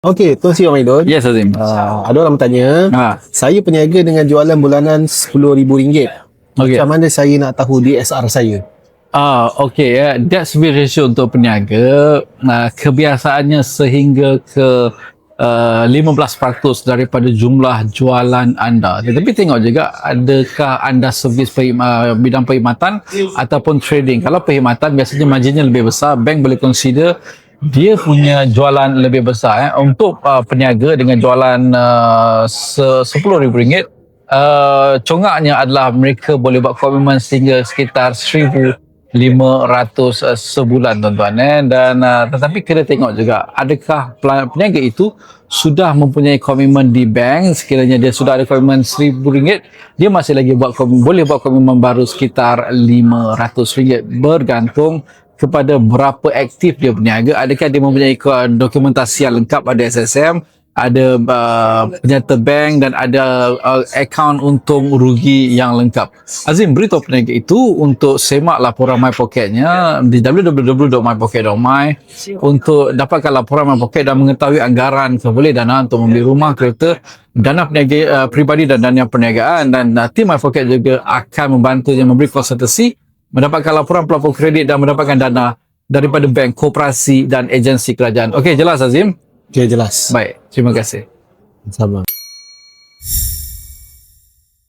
Okey, Tuan Sri Maidun. Yes Azim. Uh, ada orang bertanya, Ha. saya peniaga dengan jualan bulanan RM10,000. Okey. Macam mana saya nak tahu DSR saya? Ah, okay. Yeah. Debt service ratio untuk peniaga uh, kebiasaannya sehingga ke uh, 15% daripada jumlah jualan anda. Tetapi tengok juga adakah anda servis perkhidmat, uh, bidang perkhidmatan ataupun trading. Kalau perkhidmatan biasanya marginnya lebih besar, bank boleh consider dia punya jualan lebih besar eh. untuk uh, peniaga dengan jualan uh, RM10,000 uh, congaknya adalah mereka boleh buat komitmen sehingga sekitar 1500 uh, sebulan tuan-tuan eh. Dan uh, tetapi kena tengok juga adakah peniaga itu sudah mempunyai komitmen di bank? Sekiranya dia sudah ada komitmen RM1000 dia masih lagi buat boleh buat komitmen baru sekitar RM500 bergantung kepada berapa aktif dia berniaga. Adakah dia mempunyai dokumentasi yang lengkap ada SSM ada uh, penyata bank dan ada uh, akaun untung rugi yang lengkap. Azim beritahu peniaga itu untuk semak laporan My Pocketnya di www.mypocket.my untuk dapatkan laporan My Pocket dan mengetahui anggaran keboleh dana untuk membeli rumah, kereta, dana peniaga uh, peribadi dan dana perniagaan dan uh, tim My Pocket juga akan membantunya memberi konsultasi mendapatkan laporan pelapor kredit dan mendapatkan dana daripada bank, koperasi dan agensi kerajaan. Okey, jelas Azim? Okey, jelas. Baik, terima kasih. Sama.